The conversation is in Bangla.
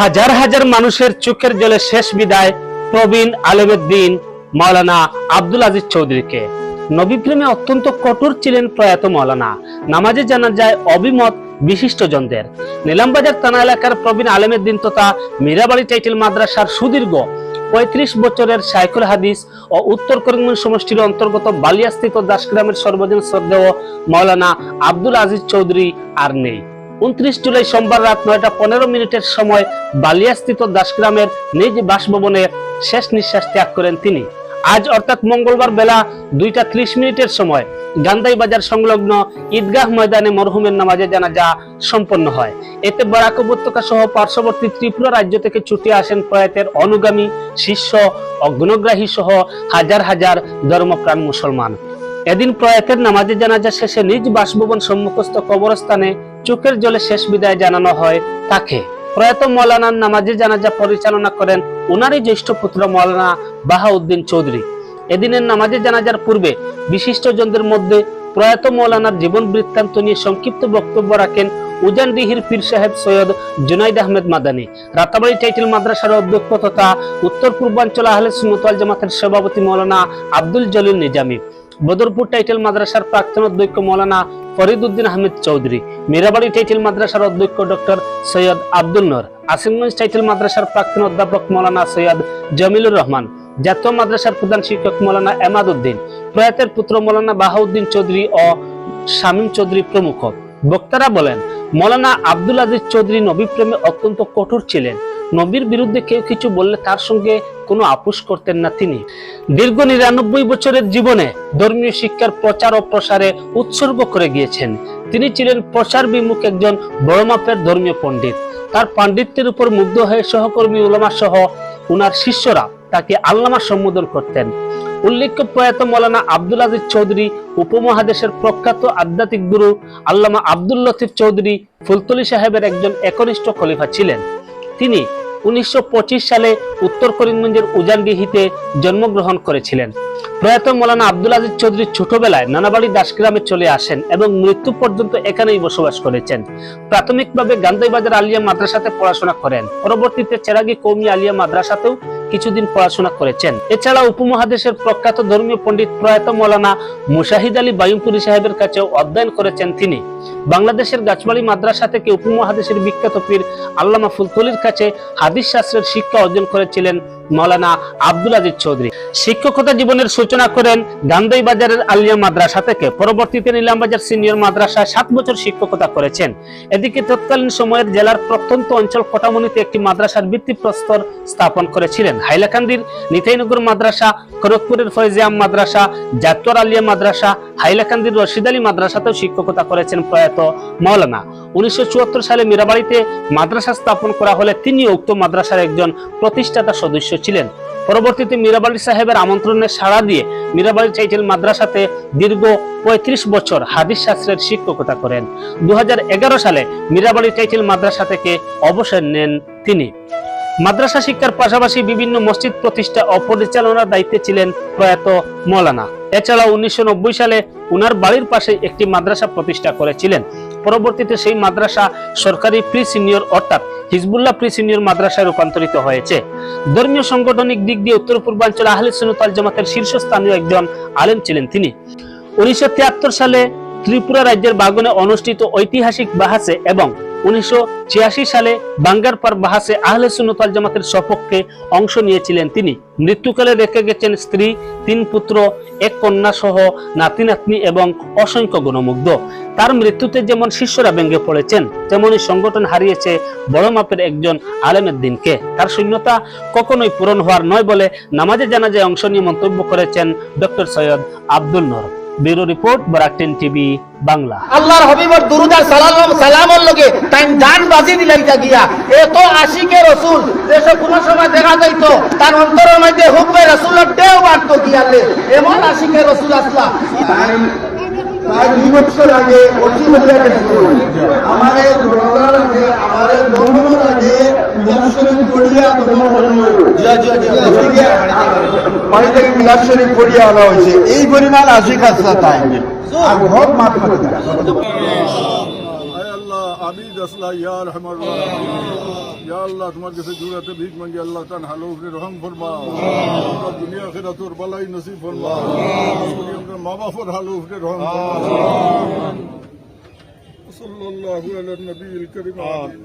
হাজার হাজার মানুষের চোখের জলে শেষ বিদায় প্রবীণ আলমেদ্দিন মাওলানা আব্দুল আজিজ চৌধুরীকে। নবী প্রেমে অত্যন্ত কঠোর ছিলেন প্রয়াত মাওলানা। নামাজে জানা যায় অবিমত বিশিষ্টজনদের। নীলামবাজার থানা এলাকার প্রবীণ আলমেদ্দিন তথা মীরাবাড়ি টাইটেল মাদ্রাসার সুদীর্ঘ পঁয়ত্রিশ বছরের সাইকুল হাদিস ও উত্তর করিমগঞ্জ সমষ্টির অন্তর্গত বালিয়াস্থিত দাসগ্রামের সর্বজন শ্রদ্ধেয় মাওলানা আব্দুল আজিজ চৌধুরী আর নেই। উনত্রিশ জুলাই সোমবার রাত নয়টা পনেরো মিনিটের সময় বালিয়াস্থিত দাসগ্রামের নিজ বাসভবনে শেষ নিঃশ্বাস ত্যাগ করেন তিনি। আজ অর্থাৎ মঙ্গলবার বেলা দুইটা ত্রিশ মিনিটের সময় গান্দাই বাজার সংলগ্ন ঈদগাহ ময়দানে মরহুমের নামাজে জানাজা সম্পন্ন হয়। এতে বরাক উপত্যকা সহ পার্শ্ববর্তী ত্রিপুরা রাজ্য থেকে ছুটে আসেন প্রয়াতের অনুগামী শিষ্য, অগ্নগ্রাহী সহ হাজার হাজার ধর্মপ্রাণ মুসলমান। এদিন প্রয়াতের নামাজে জানাজা শেষে নিজ বাসভবন সম্মুখস্থ কবরস্থানে চোখের জলে শেষ বিদায় জানানো হয় তাকে। প্রয়াত মৌলানার নামাজে জানাজা পরিচালনা করেন উনারই জ্যেষ্ঠ পুত্র মৌলানা বাহাউদ্দিন চৌধুরী। এদিনের নামাজে জানাজার পূর্বে বিশিষ্টজনদের মধ্যে প্রয়াত মৌলানার জীবন বৃত্তান্ত নিয়ে সংক্ষিপ্ত বক্তব্য রাখেন উজান উজানডিহির পীর সাহেব সৈয়দ জুনাইদ আহমেদ মাদানী। রাতাবাড়ি টাইটেল মাদ্রাসার অধ্যক্ষ তথা উত্তর পূর্বাঞ্চল আহলে সুন্নতাল জামাতের সভাপতি মৌলানা আব্দুল জলিল নিজামী। বদরপুর টাইটেল মাদ্রাসার প্রাক্তন অধ্যক্ষ মৌলানা ফরিদ উদ্দিন আহমেদ চৌধুরী, মীরাবাড়ি টাইটেল মাদ্রাসার অধ্যক্ষ ডক্টর সৈয়দ আব্দুল নর, আসিমগঞ্জ টাইটেল মাদ্রাসার প্রাক্তন অধ্যাপক মৌলানা সৈয়দ জমিলুর রহমান, জাতীয় মাদ্রাসার প্রধান শিক্ষক মৌলানা এমাদ উদ্দিন প্রয়াতের পুত্র মৌলানা বাহাউদ্দিন চৌধুরী ও শামীম চৌধুরী প্রমুখ। বক্তারা বলেন, মৌলানা আব্দুল আজিজ চৌধুরী নবী প্রেমে অত্যন্ত কঠোর ছিলেন। নবীর বিরুদ্ধে কেউ কিছু বললে তার সঙ্গে কোনো আপোষ করতেন না তিনি। দীর্ঘ নিরানব্বই বছরের জীবনে ধর্মীয় শিক্ষার প্রচার ও প্রসারে উৎসর্গ করে গিয়েছেন। তিনি ছিলেন প্রচার বিমুখ একজন বড় মাপের ধর্মীয় পণ্ডিত। তার পাণ্ডিত্যের উপর মুগ্ধ হয়ে সহকর্মী উলামা সহ উনার শিষ্যরা তাকে আল্লামা সম্বোধন করতেন। উল্লেখ্য, প্রয়াত মৌলানা আব্দুল আজিজ চৌধুরী, উপমহাদেশের প্রখ্যাত আধ্যাত্মিক গুরু আল্লামা আব্দুল লতিফ চৌধুরী, ফুলতলি সাহেবের একজন একনিষ্ঠ খলিফা ছিলেন। তিনি উনিশশো পঁচিশ সালে উত্তর করিমগঞ্জের উজানডিহিতে জন্মগ্রহণ করেছিলেন। প্রয়াত মৌলানা আব্দুল আজিজ চৌধুরী ছোটবেলায় নানাবাড়ি দাসগ্রামে চলে আসেন এবং মৃত্যু পর্যন্ত এখানেই বসবাস করেছেন। প্রাথমিকভাবে গান্ধাইবাজার আলিয়া মাদ্রাসাতে পড়াশোনা করেন। পরবর্তীতে চেরাগি কৌমি আলিয়া মাদ্রাসাতেও কিছুদিন পড়াশোনা করেছেন। এছাড়া উপমহাদেশের প্রখ্যাত ধর্মীয় পণ্ডিত প্রয়াত মৌলানা মুশাহিদ আলী বায়ুমপুরী সাহেবের কাছেও অধ্যয়ন করেছেন তিনি। বাংলাদেশের গাছবাড়ি মাদ্রাসা থেকে উপমহাদেশের বিখ্যাত পীর আল্লামা ফুলতলির কাছে হাদিস শাস্ত্রের শিক্ষা অর্জন করেছিলেন মৌলানা আব্দুল আজিজ চৌধুরী। শিক্ষকতা জীবনের সূচনা করেন গান্ধাই বাজারের আলিয়া মাদ্রাসা থেকে। পরবর্তীতে নিলামবাজার সিনিয়র মাদ্রাসায় সাত বছর শিক্ষকতা করেছেন। এদিকে তৎকালীন সময়ের জেলার প্রত্যন্ত অঞ্চল কটামনিতে একটি মাদ্রাসার ভিত্তি প্রস্তর স্থাপন করেছিলেন। হাইলাকান্দির নিতাইনগর মাদ্রাসা খড়গপুরের ফয়জিয়াম মাদ্রাসা জাতর আলিয়া মাদ্রাসা, হাইলাকান্দির রশিদ আলী মাদ্রাসাতেও শিক্ষকতা করেছেন প্রয়াত মৌলানা। উনিশশো চুয়াত্তর সালে মীরাবাড়িতে মাদ্রাসা স্থাপন করা হলে তিনি উক্ত মাদ্রাসার একজন প্রতিষ্ঠাতা সদস্য ছিলেন। পরবর্তীতে মীরাবাড়ি সাহেবের আমন্ত্রণে সাড়া দিয়ে মীরাবাড়ি চাইটেল মাদ্রাসাতে দীর্ঘ পঁয়ত্রিশ বছর হাদিস শাস্ত্রের শিক্ষকতা করেন। দু হাজার এগারো সালে মীরাবাড়ি টাইটেল মাদ্রাসা থেকে অবসর নেন তিনি। মাদ্রাসা শিক্ষার পাশাপাশি বিভিন্ন মসজিদ প্রতিষ্ঠা ও পরিচালনার দায়িত্বে ছিলেন প্রয়াত মৌলানা। এছাড়া উনিশশো সালে উনার বাড়ির পাশে একটি মাদ্রাসা প্রতিষ্ঠা করেছিলেন। পরবর্তীতে সেই মাদ্রাসা সরকারি প্রি সিনিয়র অর্থাৎ হিজবুল্লাহ প্রি সিনিয়র মাদ্রাসায় রূপান্তরিত হয়েছে। ধর্মীয় সাংগঠনিক দিক দিয়ে উত্তর পূর্বাঞ্চল আহলে সুন্নাত জামাতের শীর্ষস্থানীয় একজন আলেম ছিলেন তিনি। উনিশশো তিয়াত্তর সালে ত্রিপুরা রাজ্যের বাগনে অনুষ্ঠিত ঐতিহাসিক বাহাসে এবং উনিশশো ছিয়াশি সালে বাঙ্গারপার বাহাসে আহলে সুন্নতাল জামাতের সপক্ষে অংশ নিয়েছিলেন তিনি। মৃত্যুকালে রেখে গেছেন স্ত্রী, তিন পুত্র, এক কন্যা সহ নাতি নাতনি এবং অসংখ্য গুণমুগ্ধ। তার মৃত্যুতে যেমন শিষ্যরা ভেঙে পড়েছেন তেমনই সংগঠন হারিয়েছে বড় মাপের একজন আলেমের দিনকে তার শূন্যতা কখনোই পূরণ হওয়ার নয় বলে নামাজে জানাজায় অংশ নিয়ে মন্তব্য করেছেন doctor Syed Abdul Nor. Bureau report বরাকটেন TV Bangla. আল্লাহর হবিবর দুরুদ আর সালাম সালামর লগে তাই জান বাজি দিলাইতা গিয়া। এ এত আশিকে রসুল দেশে কোনো সময় দেখা যাইতো তার অন্তরের মধ্যে হুব্বে রসুলের টেও বাড়তো গিয়ালে। এমন আশিকে রসুল আসলা। প্রায় দুই বছর আগে স্কুল আমাদের আমাদের আনা হয়েছে। এই পরিমাণ আশিক আসলা তাই আর ঘর মাত করে দেয়। আবিদ আসলা ইয়া রহমান ইয়া আল্লাহ তোমার কাছে জুড়াতে ভিক মাঙ্গি আল্লাহ তান হালো উপরে রহম ফরমা আল্লাহ দুনিয়া খেরা তোর বালাই নসিব ফরমা আমরা মা বাপর হালো উপরে রহম ফরমা صلى الله على النبي الكريم آمين